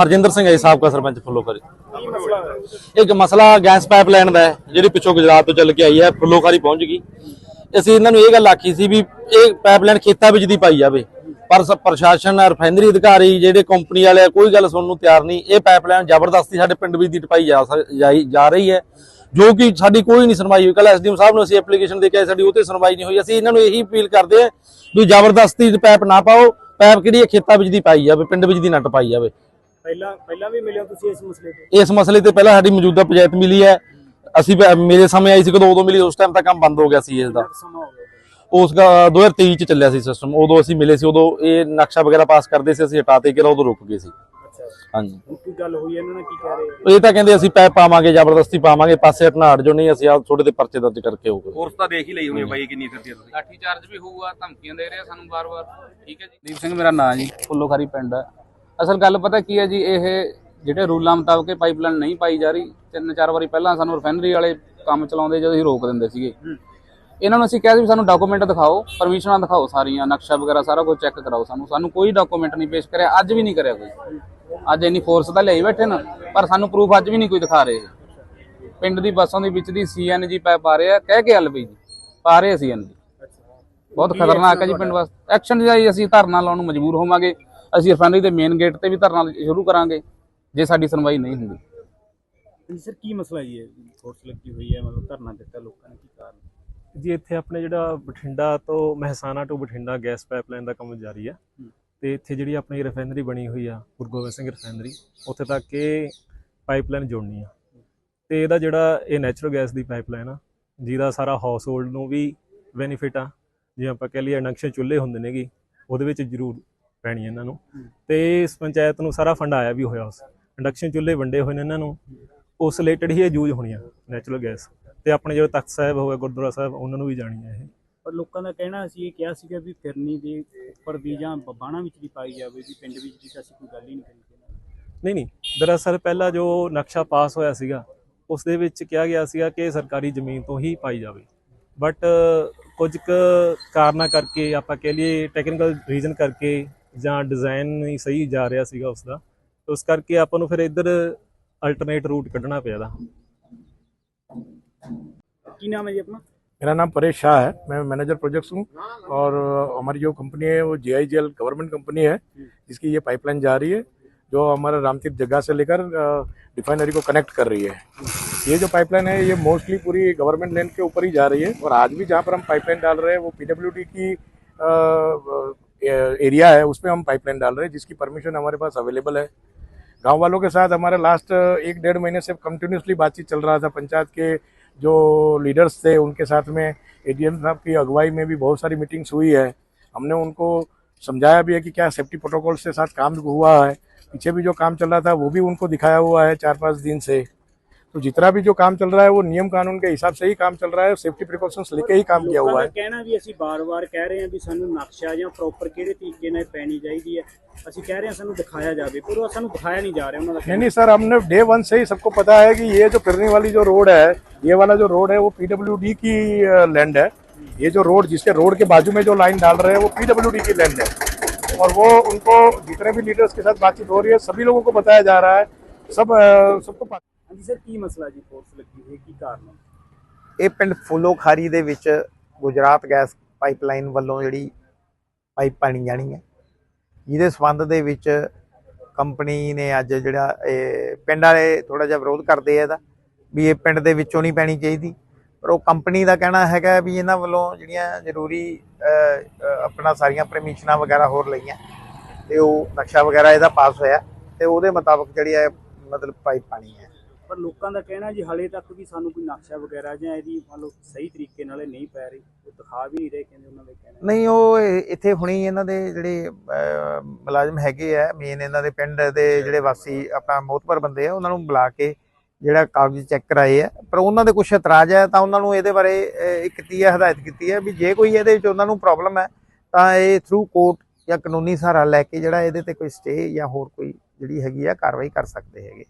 ਹਰਜਿੰਦਰ ਸਿੰਘ ਹੈ ਸਾਬਕਾ ਸਰਪੰਚ ਫੁੱਲੋਖਾਰੀ ਮਸਲਾ ਇੱਕ ਮਸਲਾ ਗੈਸ ਪਾਈਪਲਾਈਨ ਦਾ ਹੈ ਜਿਹੜੀ ਪਿੱਛੋਂ ਗੁਜਰਾਤ ਤੋਂ ਚੱਲ ਕੇ ਆਈ ਹੈ ਫੁੱਲੋਖਾਰੀ ਪਹੁੰਚ ਗਈ। ਅਸੀਂ ਇਹਨਾਂ ਨੂੰ ਇਹ ਗੱਲ ਆਖੀ ਸੀ ਵੀ ਇਹ ਪਾਈਪਲਾਈਨ ਖੇਤਾਂ ਵਿੱਚ ਦੀ ਪਾਈ ਜਾਵੇ। ਪਰ ਪ੍ਰਸ਼ਾਸਨ ਰਿਫਾਈਨਰੀ ਅਧਿਕਾਰੀ ਜਿਹੜੇ ਕੰਪਨੀ ਵਾਲੇ ਆ, ਕੋਈ ਗੱਲ ਸੁਣਨ ਨੂੰ ਤਿਆਰ ਨਹੀਂ। ਇਹ ਪਾਈਪਲਾਈਨ ਜ਼ਬਰਦਸਤੀ ਸਾਡੇ ਪਿੰਡ ਵਿੱਚ ਦੀ ਟਪਾਈ ਜਾ ਰਹੀ ਹੈ। ਜੋ ਕਿ ਸਾਡੀ ਕੋਈ ਨਹੀਂ ਸੁਣਵਾਈ ਹੋਈ। ਕੱਲ ਐਸਡੀਐਮ ਸਾਹਿਬ ਨੂੰ ਅਸੀਂ ਐਪਲੀਕੇਸ਼ਨ ਦੇ ਕੇ ਸਾਡੀ ਉਹ ਤੇ ਸੁਣਵਾਈ ਨਹੀਂ ਹੋਈ। ਅਸੀਂ ਇਹਨਾਂ ਨੂੰ ਇਹੀ ਅਪੀਲ ਕਰਦੇ ਆ ਵੀ ਜ਼ਬਰਦਸਤੀ ਪਾਈਪ ਨਾ ਪਾਓ। ਪਾਈਪ ਕਿਹੜੀ ਖੇਤਾਂ ਵਿੱਚ ਦੀ ਪਾਈ ਜਾਵੇ ਪਿੰਡ ਵਿੱਚ ਦੀ ਨਾ ਟਪਾਈ ਜਾਵੇ। ਪਹਿਲਾਂ ਪਹਿਲਾਂ ਵੀ ਮਿਲਿਓ ਤੁਸੀਂ ਇਸ ਮਸਲੇ ਤੇ? ਇਸ ਮਸਲੇ ਤੇ ਪਹਿਲਾਂ ਸਾਡੀ ਮੌਜੂਦਾ ਪੰਚਾਇਤ ਮਿਲੀ ਹੈ। ਅਸੀਂ ਪ- ਮੇਰੇ ਸਮੇਂ ਆਈ ਸੀ ਕਦੋਂ ਉਦੋਂ ਮਿਲੀ ਉਸ ਟਾਈਮ ਤੱਕ ਕੰਮ ਬੰਦ ਹੋ ਗਿਆ ਸੀ ਇਸ ਦਾ। ਸਮਾਂ ਹੋ ਗਿਆ ਉਸ ਦਾ 2023 ਚ ਚੱਲਿਆ ਸੀ ਸਿਸਟਮ ਉਦੋਂ ਅਸੀਂ ਮਿਲੇ ਸੀ ਉਦੋਂ ਇਹ ਨਕਸ਼ਾ ਵਗੈਰਾ ਪਾਸ ਕਰਦੇ ਸੀ ਅਸੀਂ ਹਟਾਤੇ ਕਿ ਉਦੋਂ ਰੁਕ ਗਏ ਸੀ। ਅੱਛਾ। ਹਾਂਜੀ। ਹੁਣ ਕੀ ਗੱਲ ਹੋਈ? ਇਹਨਾਂ ਨਾਲ ਕੀ ਕਹਿ ਰਹੇ? ਇਹ ਤਾਂ ਕਹਿੰਦੇ ਅਸੀਂ ਪੈਪ ਪਾਵਾਂਗੇ ਜ਼ਬਰਦਸਤੀ ਪਾਵਾਂਗੇ ਪਾਸੇ ਹਟਣਾ ਹਟ ਜੋ ਨਹੀਂ ਅਸੀਂ ਆ ਤੁਹਾਡੇ ਤੇ ਪਰਚੇ ਦਰਜ ਕਰਕੇ ਹੋਊਗਾ ਕੋਰਸ ਤਾਂ ਦੇਖ ਹੀ ਲਈ ਹੋਣੀ ਹੈ ਬਾਈ ਕਿੰਨੀ ਫਿਰਦੀ ਹੈ ਤੁਸੀਂ। ਲਾਠੀ ਚਾਰਜ ਵੀ ਹੋਊਗਾ ਧਮਕੀਆਂ ਦੇ ਰਿਹਾ ਸਾਨੂੰ ਵਾਰ-ਵਾਰ। ਠੀਕ ਹੈ ਜੀ। ਦੀਪ ਸਿੰਘ ਮੇਰਾ ਨਾਮ ਜੀ। ਫੁੱਲੋਖਾਰੀ ਪਿੰਡ ਹੈ। ਅਸਲ ਗੱਲ ਪਤਾ ਕੀ ਹੈ ਜੀ ਇਹ ਜਿਹੜੇ ਰੂਲਾਂ ਮੁਤਾਬਕ ਪਾਈਪਲਾਈਨ ਨਹੀਂ ਪਾਈ ਜਾ ਰਹੀ ਤਿੰਨ ਚਾਰ ਵਾਰੀ ਪਹਿਲਾਂ ਸਾਨੂੰ ਰਿਫਾਈਨਰੀ ਵਾਲੇ ਕੰਮ ਚਲਾਉਂਦੇ ਜਦੋਂ ਅਸੀਂ ਰੋਕ ਦਿੰਦੇ ਸੀਗੇ। ਇਹਨਾਂ ਨੂੰ ਅਸੀਂ ਕਿਹਾ ਸੀ ਵੀ ਸਾਨੂੰ ਡਾਕੂਮੈਂਟ ਦਿਖਾਓ ਪਰਮਿਸ਼ਨਾਂ ਦਿਖਾਓ ਸਾਰੀਆਂ ਨਕਸ਼ਾ ਵਗੈਰਾ ਸਾਰਾ ਕੁਝ ਚੈੱਕ ਕਰਾਓ ਸਾਨੂੰ। ਸਾਨੂੰ ਕੋਈ ਡਾਕੂਮੈਂਟ ਨਹੀਂ ਪੇਸ਼ ਕਰਿਆ ਅੱਜ ਵੀ ਨਹੀਂ ਕਰਿਆ ਕੋਈ। ਅੱਜ ਇੰਨੀ ਫੋਰਸ ਤਾਂ ਲਈ ਬੈਠੇ ਨਾ ਪਰ ਸਾਨੂੰ ਪ੍ਰੂਫ ਅੱਜ ਵੀ ਨਹੀਂ ਕੋਈ ਦਿਖਾ ਰਹੇ। ਪਿੰਡ ਦੀ ਬੱਸਾਂ ਦੇ ਵਿੱਚ ਦੀ ਸੀਐਨਜੀ ਪਾਈਪ ਆ ਰਿਹਾ ਕਹਿ ਕੇ ਹਲ ਪਈ ਜੀ ਪਾ ਰਹੇ ਸੀਐਨਜੀ ਬਹੁਤ ਖਤਰਨਾਕ ਹੈ ਜੀ ਪਿੰਡ ਵਾਸਤੇ। ਐਕਸ਼ਨ ਜਾਈ ਅਸੀਂ ਧਰਨਾ ਲਾਉਣ ਨੂੰ ਮਜਬੂਰ ਹੋਵਾਂਗੇ। ਅਸੀਂ ਰਿਫਾਈਨਰੀ ਦੇ ਮੇਨ ਗੇਟ ਤੇ ਵੀ ਧਰਨਾ ਸ਼ੁਰੂ ਕਰਾਂਗੇ ਜੇ ਸਾਡੀ ਸੁਣਵਾਈ ਨਹੀਂ ਹੁੰਦੀ। ਜੀ ਸਰ ਕੀ ਮਸਲਾ ਜੀ ਹੈ ਫੋਰਸ ਲੱਗੀ ਹੋਈ ਹੈ ਮਤਲਬ ਧਰਨਾ ਦਿੱਤਾ ਲੋਕਾਂ ਨੇ ਕੀ ਕਾਰਨ? ਜੀ ਇੱਥੇ ਆਪਣੇ ਜਿਹੜਾ ਬਠਿੰਡਾ ਤੋਂ ਮਹਿਸਾਣਾ ਤੋਂ ਬਠਿੰਡਾ ਗੈਸ ਪਾਈਪਲਾਈਨ ਦਾ ਕੰਮ ਜਾਰੀ ਆ। ਤੇ ਇੱਥੇ ਜਿਹੜੀ ਆਪਣੀ ਰਿਫਾਈਨਰੀ ਬਣੀ ਹੋਈ ਆ ਗੁਰੂ ਗੋਬਿੰਦ ਸਿੰਘ ਰਿਫਾਈਨਰੀ ਉੱਥੇ ਤੱਕ ਇਹ ਪਾਈਪਲਾਈਨ ਜੋੜਨੀ ਆ। ਤੇ ਇਹਦਾ ਜਿਹੜਾ ਇਹ ਨੈਚੁਰਲ ਗੈਸ ਦੀ ਪਾਈਪਲਾਈਨ ਆ ਜਿਹਦਾ ਸਾਰਾ ਹਾਊਸ ਹੋਲਡ ਨੂੰ ਵੀ ਬੈਨੀਫਿਟ ਆ। ਜੇ ਆਪਾਂ ਕਹਿ ਲਈਏ ਇੰਡਕਸ਼ਨ ਚੁੱਲ੍ਹੇ ਹੁੰਦੇ ਨੇਗੇ ਉਹਦੇ ਵਿੱਚ ਜ਼ਰੂਰ ਪੈਣੀ ਇਹਨਾਂ ਨੂੰ। ਤੇ ਇਸ ਪੰਚਾਇਤ ਨੂੰ ਸਾਰਾ ਫੰਡ ਆਇਆ ਵੀ ਹੋਇਆ ਉਸ। ਇੰਡਕਸ਼ਨ ਚੁੱਲ੍ਹੇ ਵੰਡੇ ਹੋਏ ਨੇ ਇਹਨਾਂ ਨੂੰ। ਉਸ ਰਿਲੇਟਡ ਹੀ ਇਹ ਯੂਜ਼ ਹੋਣੀਆਂ ਨੈਚੁਰਲ ਗੈਸ ਤੇ ਆਪਣੇ ਜਿਹੜੇ ਤਖਤ ਸਾਹਿਬ ਹੋਵੇ ਗੁਰਦੁਆਰਾ ਸਾਹਿਬ ਉਹਨਾਂ ਨੂੰ ਵੀ ਜਾਣੀ ਹੈ ਇਹ। ਪਰ ਲੋਕਾਂ ਦਾ ਕਹਿਣਾ ਸੀ ਇਹ ਕਿਹਾ ਸੀਗਾ ਵੀ ਫਿਰਨੀ ਦੇ ਉੱਪਰ ਵੀ ਜਾਂ ਬਾਣਾ ਵਿੱਚ ਵੀ ਪਾਈ ਜਾਵੇ ਵੀ ਪਿੰਡ ਵਿੱਚ ਤਾਂ ਅਸੀਂ ਕੋਈ ਗੱਲ ਹੀ ਨਹੀਂ ਕਰੀ। ਨਹੀਂ ਨਹੀਂ। ਦਰਅਸਲ ਪਹਿਲਾਂ ਜੋ ਨਕਸ਼ਾ ਪਾਸ ਹੋਇਆ ਸੀਗਾ ਉਸ ਦੇ ਵਿੱਚ ਕਿਹਾ ਗਿਆ ਸੀਗਾ ਕਿ ਸਰਕਾਰੀ ਜ਼ਮੀਨ ਤੋਂ ਹੀ ਪਾਈ ਜਾਵੇ। ਬਟ ਕੁਝ ਕੁ ਕਾਰਨਾਂ ਕਰਕੇ ਆਪਾਂ ਕਹਿ ਲਈਏ ਟੈਕਨੀਕਲ ਰੀਜ਼ਨ ਕਰਕੇ ਜਾਂ ਡਿਜ਼ਾਈਨ ਨਹੀਂ ਸਹੀ ਜਾ ਰਿਹਾ ਸੀਗਾ ਉਸ ਦਾ ਉਸ ਕਰਕੇ ਆਪਾਂ ਨੂੰ ਫਿਰ ਇੱਧਰ ਅਲਟਰਨੇਟ ਰੂਟ ਕੱਢਣਾ ਪਿਆ ਦਾ ਕੀ ਨਾਮ ਹੈ ਜੀ ਆਪਣਾ मेरा नाम परेश शाह है मैं मैनेजर प्रोजेक्ट्स हूँ और हमारी जो कंपनी है वो जे गवर्नमेंट कंपनी है जिसकी ये पाइपलाइन जा रही है जो हमारा रामतीर्थ जगह से लेकर रिफाइनरी को कनेक्ट कर रही है ये जो पाइपलाइन है ये मोस्टली पूरी गवर्नमेंट लैंड के ऊपर ही जा रही है और आज भी जहाँ पर हम पाइपलाइन डाल रहे हैं वो पीडब्ल्यूडी की एरिया है उसमें हम पाइपलाइन डाल रहे हैं, जिसकी परमिशन हमारे पास अवेलेबल है। गाँव वालों के साथ हमारे लास्ट एक डेढ़ महीने से कंटिन्यूसली बातचीत चल रहा था, पंचायत के जो लीडर्स थे, उनके साथ में एडीएम साहब की अगुवाई में भी बहुत सारी मीटिंग्स हुई है। हमने उनको समझाया भी है कि क्या सेफ्टी प्रोटोकॉल के साथ काम हुआ है। पीछे भी जो काम चल रहा था, वो भी उनको दिखाया हुआ है चार पाँच दिन से। तो जितना भी जो काम चल रहा है वो नियम कानून के हिसाब से ही काम चल रहा है सेफ्टी प्रिकॉशंस लेके ही काम किया ਲੋਕਾਂ हुआ ਦਾ है ਕਹਿਣਾ ਵੀ ਅਸੀਂ ਬਾਰ-ਬਾਰ ਕਹਿ ਰਹੇ ਹਾਂ ਵੀ ਸਾਨੂੰ ਨਕਸ਼ਾ ਜਾਂ ਪ੍ਰੋਪਰ ਕਿਹੜੇ ਤਰੀਕੇ ਨਾਲ ਪੈਣੀ ਚਾਹੀਦੀ ਹੈ ਅਸੀਂ ਕਹਿ ਰਹੇ ਹਾਂ ਸਾਨੂੰ ਦਿਖਾਇਆ ਜਾਵੇ ਪਰ ਉਹ ਸਾਨੂੰ ਦਿਖਾਇਆ ਨਹੀਂ ਜਾ ਰਿਹਾ ਉਹਨਾਂ ਦਾ नहीं नहीं सर हमने डे वन से ही सबको पता है कि ये जो फिरने वाली जो रोड है ये वाला जो रोड है वो पीडब्ल्यूडी की लैंड है ये जो रोड जिसके रोड के बाजू में जो लाइन डाल रहे हैं वो पीडब्ल्यूडी की लैंड है और वो उनको जितने भी लीडर्स के साथ बातचीत हो रही है सभी लोगों को बताया जा रहा है सब अ, सबको पता ਹਾਂਜੀ ਸਰ, ਕੀ ਮਸਲਾ ਜੀ? ਫੋਰਸ ਲੱਗੀ ਹੋਈ ਕੀ ਕਾਰਨ ਹੈ? ਇਹ ਪਿੰਡ ਫੁੱਲੋਖਾਰੀ ਦੇ ਵਿੱਚ ਗੁਜਰਾਤ ਗੈਸ ਪਾਈਪਲਾਈਨ ਵੱਲੋਂ ਜਿਹੜੀ ਪਾਈਪ ਪਾਣੀ ਜਾਣੀ ਹੈ। ਜਿਹਦੇ ਸਬੰਧ ਦੇ ਵਿੱਚ ਕੰਪਨੀ ਨੇ ਅੱਜ ਜਿਹੜਾ ਇਹ ਪਿੰਡ ਵਾਲੇ ਥੋੜਾ ਜਿਹਾ ਵਿਰੋਧ ਕਰਦੇ ਆ ਇਹਦਾ, ਵੀ ਇਹ ਪਿੰਡ ਦੇ ਵਿੱਚੋਂ ਨਹੀਂ ਪੈਣੀ ਚਾਹੀਦੀ। ਪਰ ਉਹ ਕੰਪਨੀ ਦਾ ਕਹਿਣਾ ਹੈਗਾ ਵੀ ਇਹਨਾਂ ਵੱਲੋਂ ਜਿਹੜੀਆਂ ਜ਼ਰੂਰੀ ਆਪਣਾ ਸਾਰੀਆਂ ਪਰਮਿਸ਼ਨਾਂ ਵਗੈਰਾ ਹੋਰ ਲਈਆਂ, ਤੇ ਉਹ ਨਕਸ਼ਾ ਵਗੈਰਾ ਇਹਦਾ ਪਾਸ ਹੋਇਆ, ਤੇ ਉਹਦੇ ਮੁਤਾਬਕ ਜਿਹੜੀ ਹੈ ਮਤਲਬ ਪਾਈਪ ਪਾਣੀ ਹੈ। ਪਰ ਲੋਕਾਂ ਦਾ ਕਹਿਣਾ ਜੀ ਹਲੇ ਤੱਕ ਵੀ ਸਾਨੂੰ ਕੋਈ ਨਕਸ਼ਾ ਵਗੈਰਾ ਜਾਂ ਇਹਦੀ ਮੰਨ ਲਓ ਸਹੀ ਤਰੀਕੇ ਨਾਲ ਇਹ ਨਹੀਂ ਪੈ ਰਹੀ ਉਹ ਦਿਖਾ ਵੀ ਨਹੀਂ ਰਹੇ ਕਹਿੰਦੇ ਉਹਨਾਂ ਦੇ ਕਹਿਣਾ। ਨਹੀਂ ਉਹ ਇਹ- ਇੱਥੇ ਹੁਣੀ ਇਹਨਾਂ ਦੇ ਜਿਹੜੇ ਮੁਲਾਜ਼ਮ ਹੈਗੇ ਆ ਮੇਨ ਇਹਨਾਂ ਦੇ ਪਿੰਡ ਦੇ ਜਿਹੜੇ ਵਾਸੀ ਆਪਣਾ ਮੋਤਬਰ ਬੰਦੇ ਆ ਉਹਨਾਂ ਨੂੰ ਬੁਲਾ ਕੇ ਜਿਹੜਾ ਕਾਗਜ਼ ਚੈੱਕ ਕਰਾਏ ਆ। ਪਰ ਉਹਨਾਂ ਦੇ ਕੁਝ ਇਤਰਾਜ਼ ਹੈ ਤਾਂ ਉਹਨਾਂ ਨੂੰ ਇਹਦੇ ਬਾਰੇ ਅਹ, ਇੱਕ ਕੀਤੀ ਹੈ ਹਦਾਇਤ ਕੀਤੀ ਹੈ ਵੀ ਜੇ ਕੋਈ ਇਹਦੇ ਵਿੱਚ ਉਹਨਾਂ ਨੂੰ ਪ੍ਰੋਬਲਮ ਹੈ ਤਾਂ ਇਹ ਥਰੂ ਕੋਰਟ ਜਾਂ ਕਾਨੂੰਨੀ ਸਹਾਰਾ ਲੈ ਕੇ ਜਿਹੜਾ ਇਹਦੇ ਤੇ ਕੋਈ ਸਟੇ ਜਾਂ ਹੋਰ ਕੋਈ ਜਿਹੜੀ ਹੈਗੀ ਆ ਕਾਰਵਾਈ ਕਰ ਸਕਦੇ ਹੈਗੇ।